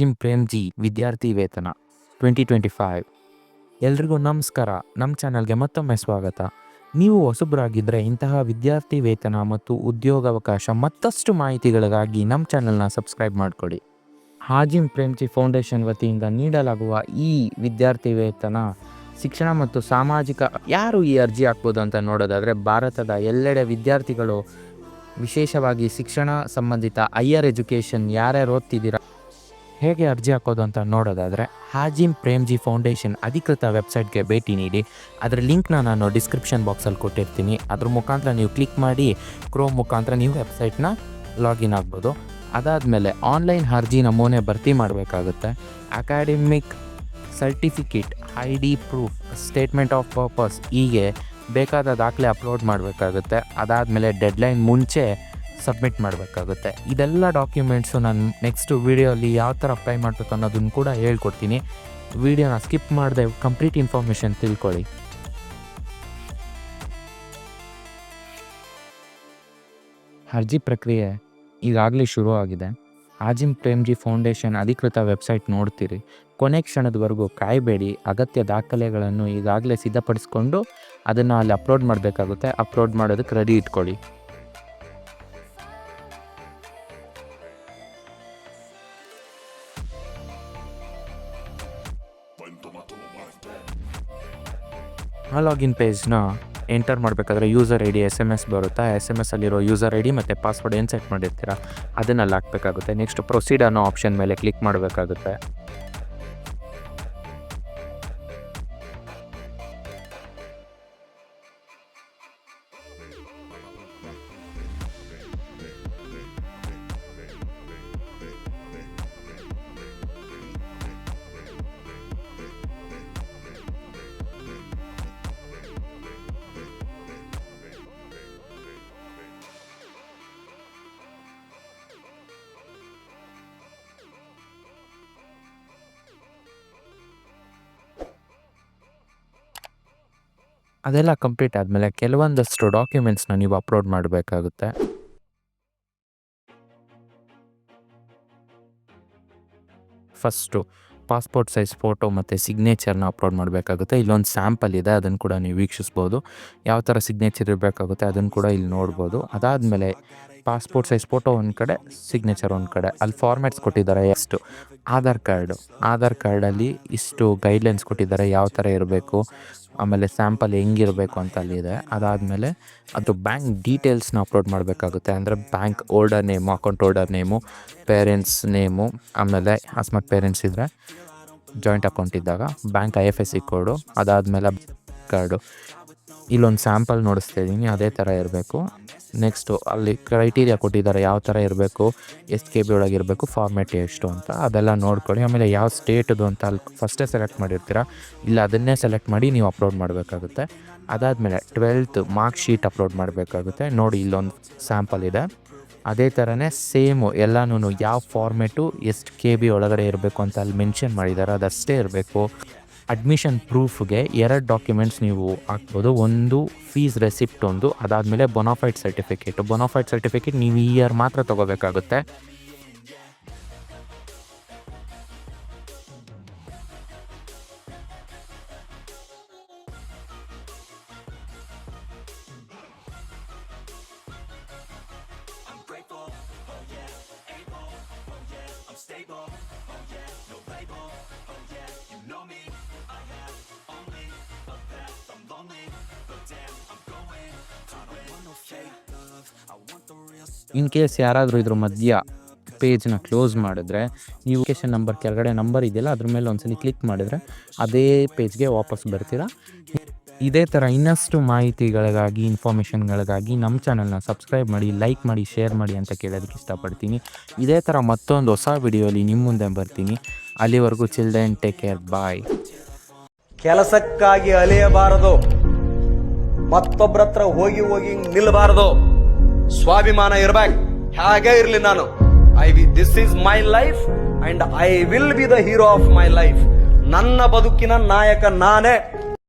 Gym Prem G, ವಿದ್ಯಾರ್ಥಿ ವೇತನ twenty twenty five ಎಲ್ರಿಗೂ ನಮಸ್ಕಾರ. ನಮ್ಮ ಚಾನಲ್ಗೆ ಮತ್ತೊಮ್ಮೆ ಸ್ವಾಗತ. ನೀವು ಹೊಸಬರಾಗಿದ್ದರೆ ಇಂತಹ ವಿದ್ಯಾರ್ಥಿ ವೇತನ ಮತ್ತು ಉದ್ಯೋಗಾವಕಾಶ ಮತ್ತಷ್ಟು ಮಾಹಿತಿಗಳಿಗಾಗಿ ನಮ್ಮ ಚಾನಲ್ನ ಸಬ್ಸ್ಕ್ರೈಬ್ ಮಾಡಿಕೊಡಿ ಹಾಜಿಮ್ ಪ್ರೇಮ್ಜಿ ಫೌಂಡೇಶನ್ ವತಿಯಿಂದ ನೀಡಲಾಗುವ ಈ ವಿದ್ಯಾರ್ಥಿ ವೇತನ, ಶಿಕ್ಷಣ ಮತ್ತು ಸಾಮಾಜಿಕ ಯಾರು ಈ ಅರ್ಜಿ ಹಾಕ್ಬೋದು ಅಂತ ನೋಡೋದಾದರೆ ಭಾರತದ ಎಲ್ಲೆಡೆ ವಿದ್ಯಾರ್ಥಿಗಳು, ವಿಶೇಷವಾಗಿ ಶಿಕ್ಷಣ ಸಂಬಂಧಿತ ಹೈಯರ್ ಎಜುಕೇಷನ್ ಯಾರ್ಯಾರು ಓದ್ತಿದ್ದೀರಾ ಹೇಗೆ ಅರ್ಜಿ ಹಾಕೋದು ಅಂತ ನೋಡೋದಾದರೆ ಹಾಜಿಮ್ ಪ್ರೇಮ್ಜಿ ಫೌಂಡೇಶನ್ ಅಧಿಕೃತ ವೆಬ್ಸೈಟ್ಗೆ ಭೇಟಿ ನೀಡಿ ಅದರ ಲಿಂಕ್ನ ನಾನು ಡಿಸ್ಕ್ರಿಪ್ಷನ್ ಬಾಕ್ಸಲ್ಲಿ ಕೊಟ್ಟಿರ್ತೀನಿ. ಅದ್ರ ಮುಖಾಂತರ ನೀವು ಕ್ಲಿಕ್ ಮಾಡಿ ಕ್ರೋಮ್ ಮುಖಾಂತರ ನೀವು ವೆಬ್ಸೈಟ್ನ ಲಾಗಿನ್ ಆಗ್ಬೋದು. ಅದಾದಮೇಲೆ ಆನ್ಲೈನ್ ಅರ್ಜಿ ನಮೂನೆ ಭರ್ತಿ ಮಾಡಬೇಕಾಗುತ್ತೆ. Academic certificate, I D proof, statement of purpose ಹೀಗೆ ಬೇಕಾದ ದಾಖಲೆ ಅಪ್ಲೋಡ್ ಮಾಡಬೇಕಾಗುತ್ತೆ. ಅದಾದಮೇಲೆ ಡೆಡ್ಲೈನ್ ಮುಂಚೆ ಸಬ್ಮಿಟ್ ಮಾಡಬೇಕಾಗುತ್ತೆ. ಇದೆಲ್ಲ ಡಾಕ್ಯುಮೆಂಟ್ಸು ನಾನು ನೆಕ್ಸ್ಟ್ ವೀಡಿಯೋಲಿ ಯಾವ ಥರ ಅಪ್ಲೈ ಮಾಡಬೇಕು ಅನ್ನೋದನ್ನು ಕೂಡ ಹೇಳ್ಕೊಡ್ತೀನಿ. ವೀಡಿಯೋನ ಸ್ಕಿಪ್ ಮಾಡದೆ ಕಂಪ್ಲೀಟ್ ಇನ್ಫಾರ್ಮೇಷನ್ ತಿಳ್ಕೊಳ್ಳಿ. ಅರ್ಜಿ ಪ್ರಕ್ರಿಯೆ ಈಗಾಗಲೇ ಆಗಿದೆ. ಆಜಿಮ್ ಪ್ರೇಮ್ಜಿ ಫೌಂಡೇಶನ್ ಅಧಿಕೃತ ವೆಬ್ಸೈಟ್ ನೋಡ್ತೀರಿ. ಕೊನೆ ಕ್ಷಣದವರೆಗೂ ಕಾಯಬೇಡಿ. ಅಗತ್ಯ ದಾಖಲೆಗಳನ್ನು ಈಗಾಗಲೇ ಸಿದ್ಧಪಡಿಸ್ಕೊಂಡು ಅದನ್ನು ಅಲ್ಲಿ ಅಪ್ಲೋಡ್ ಮಾಡಬೇಕಾಗುತ್ತೆ. ಅಪ್ಲೋಡ್ ಮಾಡೋದಕ್ಕೆ ರೆಡಿ ಇಟ್ಕೊಳ್ಳಿ. ಲಾಗಿನ್ ಪೇಜ್ನ ಎಂಟರ್ ಮಾಡಬೇಕಾದ್ರೆ user I D S M S ಬರುತ್ತಾ? ಎಸ್ ಎಂ ಎಸ್ ಅಲ್ಲಿರೋ ಯೂಸರ್ ಐ ಡಿ ಮತ್ತು ಪಾಸ್ವರ್ಡ್ ಏನು ಸೆಟ್ ಮಾಡಿರ್ತೀರಾ? ಅದನ್ನಲ್ಲಿ ಹಾಕ್ಬೇಕಾಗುತ್ತೆ. ನೆಕ್ಸ್ಟ್ ಪ್ರೊಸೀಡ್ ಅನ್ನೋ ಆಪ್ಷನ್ ಮೇಲೆ ಕ್ಲಿಕ್ ಮಾಡಬೇಕಾಗುತ್ತೆ. ಅದೆಲ್ಲ ಕಂಪ್ಲೀಟ್ ಆದಮೇಲೆ ಕೆಲವೊಂದಷ್ಟು ಡಾಕ್ಯುಮೆಂಟ್ಸ್ನ ನೀವು ಅಪ್ಲೋಡ್ ಮಾಡಬೇಕಾಗುತ್ತೆ. ಫಸ್ಟು ಪಾಸ್ಪೋರ್ಟ್ ಸೈಜ್ ಫೋಟೋ ಮತ್ತು ಸಿಗ್ನೇಚರ್ನ ಅಪ್ಲೋಡ್ ಮಾಡಬೇಕಾಗುತ್ತೆ. ಇಲ್ಲೊಂದು ಸ್ಯಾಂಪಲ್ ಇದೆ ಅದನ್ನು ಕೂಡ ನೀವು ವೀಕ್ಷಿಸ್ಬೋದು. ಯಾವ ಥರ ಸಿಗ್ನೇಚರ್ ಇರಬೇಕಾಗುತ್ತೆ ಅದನ್ನು ಕೂಡ ಇಲ್ಲಿ ನೋಡ್ಬೋದು. ಅದಾದಮೇಲೆ ಪಾಸ್ಪೋರ್ಟ್ ಸೈಜ್ ಫೋಟೋ ಒಂದು ಕಡೆ ಸಿಗ್ನೇಚರ್ ಒಂದು ಕಡೆ. ಅಲ್ಲಿ ಫಾರ್ಮ್ಯಾಟ್ಸ್ ಕೊಟ್ಟಿದ್ದಾರೆ ಎಷ್ಟು? ಆಧಾರ್ ಕಾರ್ಡು ಆಧಾರ್ ಕಾರ್ಡಲ್ಲಿ ಇಷ್ಟು ಗೈಡ್ಲೈನ್ಸ್ ಕೊಟ್ಟಿದ್ದಾರೆ, ಯಾವ ಥರ ಇರಬೇಕು? ಆಮೇಲೆ ಸ್ಯಾಂಪಲ್ ಹೆಂಗಿರಬೇಕು ಅಂತ ಅಲ್ಲಿದೆ ಅದಾದಮೇಲೆ ಅದು ಬ್ಯಾಂಕ್ ಡೀಟೇಲ್ಸ್ನ ಅಪ್ಲೋಡ್ ಮಾಡಬೇಕಾಗುತ್ತೆ. ಅಂದರೆ bank holder name account holder name parents name ಆಮೇಲೆ ಅಸ್ಮತ್ ಪೇರೆಂಟ್ಸ್ ಇದ್ದರೆ ಜಾಯಿಂಟ್ ಅಕೌಂಟ್ ಇದ್ದಾಗ bank I F S C code ಅದಾದಮೇಲೆ ಕಾರ್ಡು ಇಲ್ಲೊಂದು ಸ್ಯಾಂಪಲ್ ನೋಡಿಸ್ತಾ ಇದ್ದೀನಿ, ಅದೇ ಥರ ಇರಬೇಕು. ನೆಕ್ಸ್ಟು ಅಲ್ಲಿ ಕ್ರೈಟೀರಿಯಾ ಕೊಟ್ಟಿದ್ದಾರೆ ಯಾವ ಥರ ಇರಬೇಕು ಎಷ್ಟು ಕೆ ಬಿ ಒಳಗೆ ಇರಬೇಕು ಫಾರ್ಮ್ಯಾಟ್ ಎಷ್ಟು ಅಂತ ಅದೆಲ್ಲ ನೋಡ್ಕೊಳ್ಳಿ. ಆಮೇಲೆ ಯಾವ ಸ್ಟೇಟದು ಅಂತ ಅಲ್ಲಿ ಫಸ್ಟೇ ಸೆಲೆಕ್ಟ್ ಮಾಡಿರ್ತೀರ? ಇಲ್ಲ, ಅದನ್ನೇ ಸೆಲೆಕ್ಟ್ ಮಾಡಿ ನೀವು ಅಪ್ಲೋಡ್ ಮಾಡಬೇಕಾಗುತ್ತೆ. ಅದಾದಮೇಲೆ ಟ್ವೆಲ್ತ್ ಮಾರ್ಕ್ ಶೀಟ್ ಅಪ್ಲೋಡ್ ಮಾಡಬೇಕಾಗುತ್ತೆ. ನೋಡಿ, ಇಲ್ಲೊಂದು ಸ್ಯಾಂಪಲ್ ಇದೆ. ಅದೇ ಥರನೇ ಸೇಮು ಎಲ್ಲನೂ ಯಾವ ಫಾರ್ಮೇಟು ಎಷ್ಟು ಕೆ ಬಿ ಒಳಗಡೆ ಇರಬೇಕು ಅಂತ ಅಲ್ಲಿ ಮೆನ್ಷನ್ ಮಾಡಿದ್ದಾರೆ. ಅದಷ್ಟೇ ಇರಬೇಕು. ಅಡ್ಮಿಷನ್ ಪ್ರೂಫ್ಗೆ ಎರಡು ಡಾಕ್ಯುಮೆಂಟ್ಸ್ ನೀವು ಹಾಕ್ಬೋದು. ಒಂದು ಫೀಸ್ ರೆಸಿಪ್ಟ್ ಒಂದು, ಅದಾದಮೇಲೆ ಬೊನಾಫೈಡ್ ಸರ್ಟಿಫಿಕೇಟ್ ಬೊನಾಫೈಡ್ ಸರ್ಟಿಫಿಕೇಟ್ ನೀವು ಈ ಇಯರ್ ಮಾತ್ರ ತೊಗೋಬೇಕಾಗುತ್ತೆ. ಇನ್ ಕೇಸ್ ಯಾರಾದರೂ ಇದ್ರ ಮಧ್ಯ ಪೇಜ್ನ ಕ್ಲೋಸ್ ಮಾಡಿದ್ರೆ, ನೀವು ಲೊಕೇಶನ್ ನಂಬರ್ ಕೆಳಗಡೆ ನಂಬರ್ ಇದೆಯಲ್ಲ, ಅದ್ರ ಮೇಲೆ ಒಂದ್ಸಲಿ ಕ್ಲಿಕ್ ಮಾಡಿದ್ರೆ ಅದೇ ಪೇಜ್ಗೆ ವಾಪಸ್ ಬರ್ತೀರಾ. ಇದೇ ಥರ ಇನ್ನಷ್ಟು ಮಾಹಿತಿಗಳಿಗಾಗಿ ಇನ್ಫಾರ್ಮೇಷನ್ಗಳಿಗಾಗಿ ನಮ್ಮ ಚಾನಲ್ನ ಸಬ್ಸ್ಕ್ರೈಬ್ ಮಾಡಿ ಲೈಕ್ ಮಾಡಿ ಶೇರ್ ಮಾಡಿ ಅಂತ ಕೇಳೋದಕ್ಕೆ ಇಷ್ಟಪಡ್ತೀನಿ. ಇದೇ ಥರ ಮತ್ತೊಂದು ಹೊಸ ವಿಡಿಯೋಲಿ ನಿಮ್ಮ ಮುಂದೆ ಬರ್ತೀನಿ. ಅಲ್ಲಿವರೆಗೂ ಚಿಲ್ಡ್ರನ್ ಟೇಕ್ ಕೇರ್ ಬಾಯ್ ಕೆಲಸಕ್ಕಾಗಿ ಅಲೆಯಬಾರದು. ಮತ್ತೊಬ್ಬರ ಹತ್ರ ಹೋಗಿ ಹೋಗಿ ನಿಲ್ಲಬಾರದು ಸ್ವಾಭಿಮಾನ ಇರ್ಬೇಕು. ಹಾಗೆ ಇರ್ಲಿ ನಾನು. I we this is my life and I will be the hero of my life ನನ್ನ ಬದುಕಿನ ನಾಯಕ ನಾನೇ.